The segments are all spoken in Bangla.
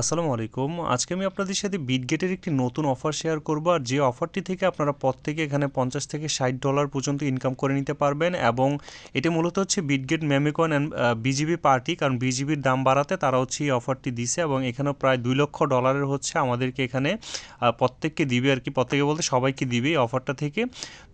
আসসালামু আলাইকুম। আজকে আমি আপনাদের সাথে বিটগেটের একটি নতুন অফার শেয়ার করব আর যে অফারটি থেকে আপনারা প্রত্যেকে এখানে পঞ্চাশ থেকে ষাট ডলার পর্যন্ত ইনকাম করে নিতে পারবেন এবং এটি মূলত হচ্ছে Bitget memecoin and BGB party কারণ বিজিবির দাম বাড়াতে তারা হচ্ছে এই অফারটি দিছে এবং এখানেও প্রায় দুই লক্ষ ডলারের হচ্ছে আমাদেরকে এখানে প্রত্যেককে দিবে আর কি। প্রত্যেকে বলতে সবাইকে দিবে এই অফারটা থেকে।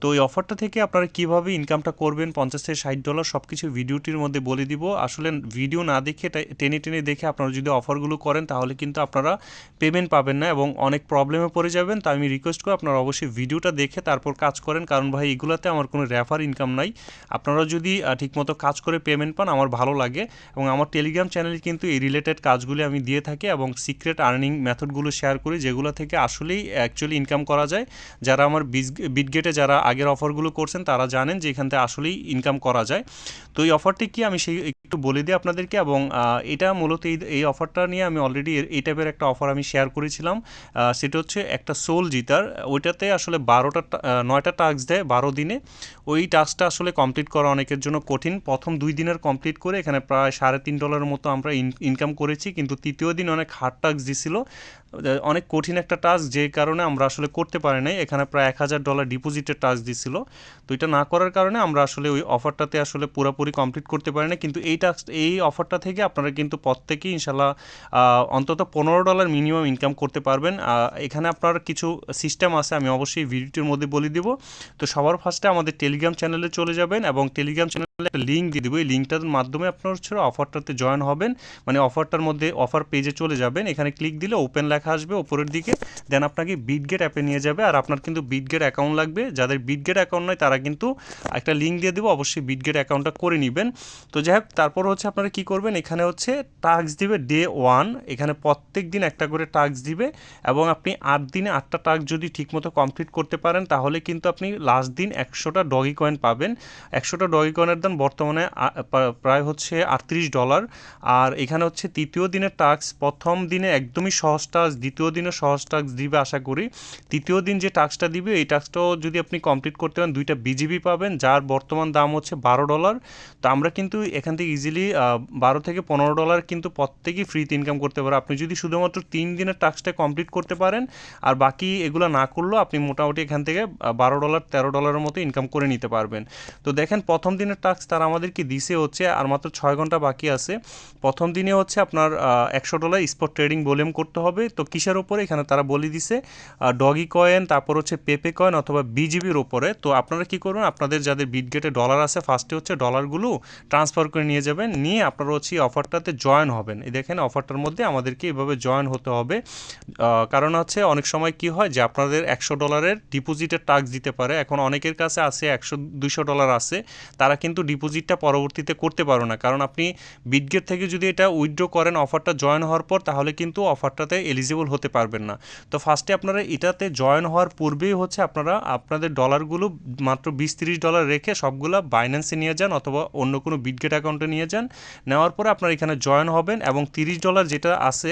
তো এই অফারটা থেকে আপনারা কীভাবে ইনকামটা করবেন পঞ্চাশ থেকে ষাট ডলার সব কিছু ভিডিওটির মধ্যে বলে দিব। আসলে ভিডিও না দেখে টেনে টেনে দেখে আপনারা যদি অফারগুলো করেন তাহলে কিন্তু আপনারা পেমেন্ট পাবেন না এবং অনেক প্রবলেমে পড়ে যাবেন। তাই আমি রিকোয়েস্ট করি আপনারা অবশ্যই ভিডিওটা দেখে তারপর কাজ করেন। কারণ ভাই, এগুলোতে আমার কোনো রেফার ইনকাম নাই। আপনারা যদি ঠিকমতো কাজ করে পেমেন্ট পান, আমার ভালো লাগে। এবং আমার টেলিগ্রাম চ্যানেলে কিন্তু এই রিলেটেড কাজগুলি আমি দিয়ে থাকি এবং সিক্রেট আর্নিং মেথডগুলো শেয়ার করি, যেগুলো থেকে আসলেই অ্যাকচুয়ালি ইনকাম করা যায়। যারা আমার বিটগেটে যারা আগের অফারগুলো করছেন, তারা জানেন যে এখান থেকে আসলেই ইনকাম করা যায়। তো এই অফারটি কি আমি সেই, একটু বলে দিই আপনাদেরকে এবং এটা মূলত এই অফারটা নিয়ে আমি অলরেডি এই টাইপের একটা অফার আমি শেয়ার করেছিলাম। সেটা হচ্ছে একটা সোল জিতার। ওইটাতে আসলে বারোটা নয়টা টাস্ক দেয় বারো দিনে। ওই টাস্কটা আসলে কমপ্লিট করা অনেকের জন্য কঠিন। প্রথম দুই দিনের কমপ্লিট করে এখানে প্রায় সাড়ে তিন ডলারের মতো আমরা ইনকাম করেছি। কিন্তু তৃতীয় দিন অনেক হার্ড টাস্ক দিছিল। অনেক কঠিন একটা টাস্ক যে কারণে আমরা আসলে করতে পারি নাই। এখানে প্রায় এক হাজার ডলার ডিপোজিটের টাস্ক দিছিল। তো এটা না করার কারণে আমরা আসলে ওই অফারটাতে আসলে পুরোপুরি কমপ্লিট করতে পারি না কিন্তু এই টাস্ক এই অফারটা থেকে আপনারা কিন্তু প্রত্যেকেই ইনশাল্লাহ অন্তত পনেরো ডলার মিনিমাম ইনকাম করতে পারবেন। এখানে আপনার কিছু সিস্টেম আছে, আমি অবশ্যই ভিডিওটির মধ্যে বলে দিব। তো সবার ফার্স্টে আমাদের টেলিগ্রাম চ্যানেলে চলে যাবেন এবং টেলিগ্রাম চ্যানেলে একটা লিঙ্ক দিয়ে দেবো। এই লিঙ্কটার মাধ্যমে আপনার হচ্ছে অফারটাতে জয়েন হবেন। মানে অফারটার মধ্যে অফার পেজে চলে যাবেন। এখানে ক্লিক দিলে ওপেন লেখা আসবে ওপরের দিকে। দেন আপনাকে বিটগেট অ্যাপে নিয়ে যাবে। আর আপনার কিন্তু বিটগেট অ্যাকাউন্ট লাগবে। যাদের বিটগেট অ্যাকাউন্ট নয় তারা কিন্তু একটা লিঙ্ক দিয়ে দেবো। অবশ্যই বিটগেট অ্যাকাউন্টটা করে নেবেন। তো যাই হোক, তারপর হচ্ছে আপনারা কী করবেন? এখানে হচ্ছে টাস্ক দিবে ডে ওয়ান এখানে প্রত্যেক দিন একটা করে টাস্ক দিবে এবং আপনি আট দিনে আটটা টাস্ক যদি ঠিকমতো কমপ্লিট করতে পারেন, তাহলে কিন্তু আপনি লাস্ট দিন একশোটা ডগি কয়েন পাবেন। একশোটা ডগি কয়েনের দাম বর্তমানে প্রায় হচ্ছে আটত্রিশ ডলার আর এখানে হচ্ছে তৃতীয় দিনের টাস্ক প্রথম দিনে একদমই সহজ টাস্ক দ্বিতীয় দিনে সহজ টাস্ক দিবে আশা করি। তৃতীয় দিন যে টাস্কটা দিবে, এই টাস্কটাও যদি আপনি কমপ্লিট করতে পারেন, দুইটা বিজিবি পাবেন, যার বর্তমান দাম হচ্ছে বারো ডলার তো আমরা কিন্তু এখান থেকে ইজিলি বারো থেকে পনেরো ডলার কিন্তু প্রত্যেকেই ফ্রিতে ইনকাম করতে পারে। আপনি যদি শুধুমাত্র তিন দিনের টাস্কটা কমপ্লিট করতে পারেন, আর বাকি এগুলো না করলেও আপনি মোটামুটি এখান থেকে বারো ডলার তেরো ডলারের মতো ইনকাম করে নিতে পারবেন। তো দেখেন, প্রথম দিনের টাস্ক তারা আমাদেরকে দিছে হচ্ছে, আর মাত্র ছয় ঘণ্টা বাকি আছে। প্রথম দিনে হচ্ছে আপনার একশো ডলার স্পট ট্রেডিং ভলিউম করতে হবে। তো কিসের ওপরে এখানে তারা বলে দিছে ডগি কয়েন তারপর হচ্ছে পেপে কয়েন অথবা বিজিবির ওপরে তো আপনারা কি করবেন? আপনাদের যাদের বিটগেটে ডলার আছে ফার্স্টে হচ্ছে ডলারগুলো ট্রান্সফার করে নিয়ে যাবেন। নিয়ে আপনারা হচ্ছে অফারটাতে জয়েন হবেন। এই দেখেন অফারটার মধ্যে আমাদেরকে এভাবে জয়েন হতে হবে। কারণ হচ্ছে অনেক সময় কি হয় যে আপনাদের একশো ডলারের ডিপোজিটের টাস্ক দিতে পারে। এখন অনেকের কাছে আছে একশো, দুইশো ডলার আছে। তারা কিন্তু ডিপোজিটটা পরবর্তীতে করতে পারো না। কারণ আপনি বিটগেট থেকে যদি এটা উইথড্র করেন অফারটা জয়েন হওয়ার পর, তাহলে কিন্তু অফারটাতে এলিজিবল হতে পারবেন না। তো ফার্স্টে আপনারা এটাতে জয়েন হওয়ার পূর্বেই হচ্ছে আপনারা আপনাদের ডলারগুলো মাত্র বিশ তিরিশ ডলার রেখে সবগুলো বাইন্যান্সে নিয়ে যান অথবা অন্য কোনো বিটগেট অ্যাকাউন্টে নিয়ে যান। নেওয়ার পরে আপনারা এখানে জয়েন হবেন এবং তিরিশ ডলার যেটা আছে,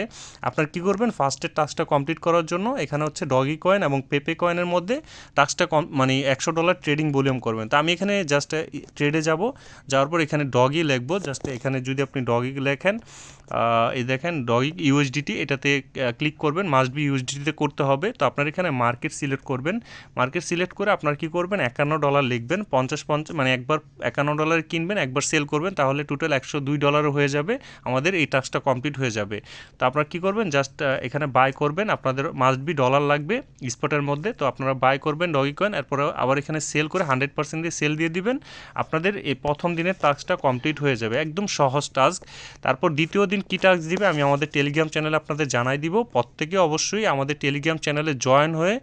আপনার কি করবেন? ফার্স্টের টাস্কটা কমপ্লিট করার জন্য এখানে হচ্ছে ডগি কয়েন এবং পেপে কয়েনের মধ্যে টাস্কটা কম মানে একশো ডলার ট্রেডিং ভলিউম করবেন। তো আমি এখানে জাস্ট ট্রেডে যাব, যাওয়ার পর এখানে ডগি লিখব। জাস্ট এখানে যদি আপনি ডগি লেখেন এই দেখেন ডগি ইউএসডিটি এটাতে ক্লিক করবেন মাস্ট বি ইউএসডিটিতে করতে হবে। তো আপনার এখানে মার্কেট সিলেক্ট করবেন। মার্কেট সিলেক্ট করে আপনার কি করবেন? একান্ন ডলার লিখবেন, পঞ্চাশ পঞ্চাশ মানে একবার একান্ন ডলার কিনবেন, একবার সেল করবেন, তাহলে টোটাল একশো দুই ডলারও হয়ে যাবে। আমাদের এই টাস্কটা কমপ্লিট হয়ে যাবে। তো আপনারা কি করবেন? জাস্ট এখানে বাই করবেন, আপনাদের মাস্ট বি ডলার লাগবে স্পটের মধ্যে। তো আপনারা বাই করবেন ডগি কয়েন এরপরে আবার এখানে সেল করে হান্ড্রেড পার্সেন্ট দিয়ে সেল দিয়ে দিবেন। আপনাদের এই প্রথম দিনের টাস্কটা কমপ্লিট হয়ে যাবে। একদম সহজ টাস্ক তারপর দ্বিতীয় দিন কী টাস্ক দিবে, আমি আমাদের টেলিগ্রাম চ্যানেলে আপনাদের জানাই দিব। প্রত্যেকে অবশ্যই আমাদের টেলিগ্রাম চ্যানেলে জয়েন হয়ে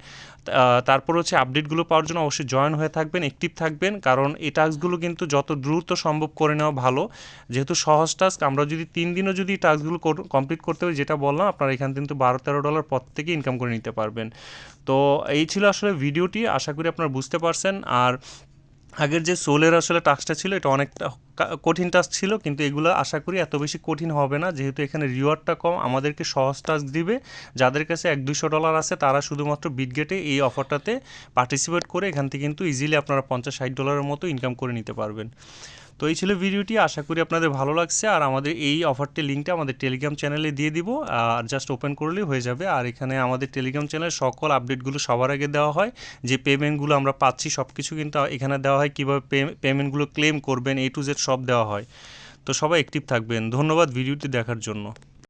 তারপর হচ্ছে আপডেটগুলো পাওয়ার জন্য অবশ্যই জয়েন হয়ে থাকবেন অ্যাক্টিভ থাকবেন। কারণ এই টাস্কগুলো কিন্তু যত দ্রুত সম্ভব করে নেওয়া ভালো। যেহেতু সহজ টাস্ক আমরা যদি তিন দিনও যদি টাস্কগুলো কমপ্লিট করতে পারি, যেটা বললাম, আপনারা এখান কিন্তু বারো তেরো ডলার প্রত্যেকে ইনকাম করে নিতে পারবেন। তো এই ছিল আসলে ভিডিওটি আশা করি আপনারা বুঝতে পারছেন। আর আগের যে সোলের আসলে টাস্কটা ছিল, এটা অনেকটা কঠিন টাস্ক ছিল, কিন্তু এগুলো আশা করি এত বেশি কঠিন হবে না। যেহেতু এখানে রিওয়ার্ডটা কম, আমাদেরকে সহজ টাস্ক দিবে। যাদের কাছে এক দুশো ডলার আছে, তারা শুধুমাত্র বিটগেটে এই অফারটাতে পার্টিসিপেট করে এখান থেকে কিন্তু ইজিলি আপনারা পঞ্চাশ, ষাট ডলারের মতো ইনকাম করে নিতে পারবেন। তো এই ছিল ভিডিওটি, আশা করি আপনাদের ভালো লাগছে। আর আমাদের এই অফারটি লিঙ্কটা আমাদের টেলিগ্রাম চ্যানেলে দিয়ে দিব। আর জাস্ট ওপেন করলেই হয়ে যাবে। আর এখানে আমাদের টেলিগ্রাম চ্যানেলে সকল আপডেটগুলো সবার আগে দেওয়া হয়। যে পেমেন্টগুলো আমরা পাচ্ছি সব কিছু কিন্তু এখানে দেওয়া হয়। কীভাবে পেমেন্টগুলো ক্লেম করবেন এ টু জেড সব দেওয়া হয়। তো সবাই অ্যাক্টিভ থাকবেন। ধন্যবাদ ভিডিওটি দেখার জন্য।